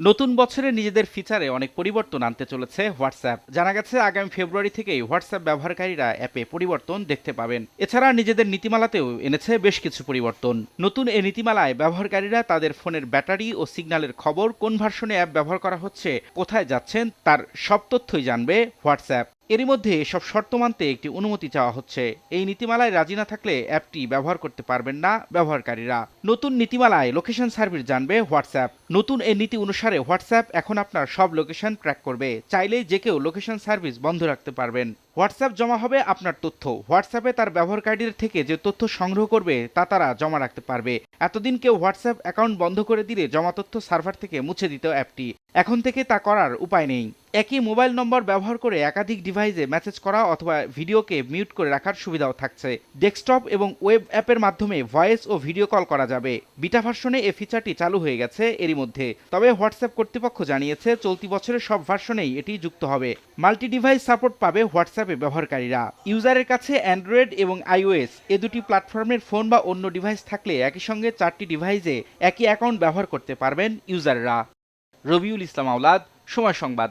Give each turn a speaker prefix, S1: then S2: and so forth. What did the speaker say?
S1: নতুন বছরে নিজেদের ফিচারে অনেক পরিবর্তন আনতে চলেছে হোয়াটসঅ্যাপ। জানা গেছে, আগামী ফেব্রুয়ারি থেকেই হোয়াটসঅ্যাপ ব্যবহারকারীরা অ্যাপে পরিবর্তন দেখতে পাবেন। এছাড়া নিজেদের নীতিমালাতেও এনেছে বেশ কিছু পরিবর্তন। নতুন এ নীতিমালায় ব্যবহারকারীরা তাদের ফোনের ব্যাটারি ও সিগন্যালের খবর, কোন ভার্সনে অ্যাপ ব্যবহার করা হচ্ছে, কোথায় যাচ্ছেন, তার সব তথ্যই জানবে হোয়াটসঅ্যাপ। এরই মধ্যে এসব শর্ত মানতে একটি অনুমতি চাওয়া হচ্ছে। এই নীতিমালায় রাজি না থাকলে অ্যাপটি ব্যবহার করতে পারবেন না ব্যবহারকারীরা। নতুন নীতিমালায় লোকেশন সার্ভিস জানবে হোয়াটসঅ্যাপ। নতুন এই নীতি অনুসারে হোয়াটসঅ্যাপ এখন আপনার সব লোকেশন ট্র্যাক করবে। চাইলেই যে কেউ লোকেশন সার্ভিস বন্ধ রাখতে পারবেন। হোয়াটসঅ্যাপ জমা হবে আপনার তথ্য। হোয়াটসঅ্যাপে তার ব্যবহারকারীদের থেকে যে তথ্য সংগ্রহ করবে তা তারা জমা রাখতে পারবে। এতদিন কেউ হোয়াটসঅ্যাপ অ্যাকাউন্ট বন্ধ করে দিলে জমা তথ্য সার্ভার থেকে মুছে দিত অ্যাপটি। এখন থেকে তা করার উপায় নেই। একই মোবাইল নম্বর ব্যবহার করে একাধিক ডিভাইসে মেসেজ করা অথবা ভিডিওকে মিউট করে রাখার সুবিধাও থাকছে। ডেস্কটপ এবং ওয়েব অ্যাপের মাধ্যমে ভয়েস ও ভিডিও কল করা যাবে। বিটা ভার্সনে এই ফিচারটি চালু হয়ে গেছে এরই মধ্যে। তবে হোয়াটসঅ্যাপ কর্তৃপক্ষ জানিয়েছে, চলতি বছরের সব ভার্সনেই এটি যুক্ত হবে। মাল্টি ডিভাইস সাপোর্ট পাবে হোয়াটসঅ্যাপে ব্যবহারকারীরা। ইউজারের কাছে অ্যান্ড্রয়েড এবং আইওএস, এ দুটি প্ল্যাটফর্মের ফোন বা অন্য ডিভাইস থাকলে একই সঙ্গে চারটি ডিভাইসে একই অ্যাকাউন্ট ব্যবহার করতে পারবেন ইউজাররা। রবিউল ইসলাম আওলাদ, সময় সংবাদ।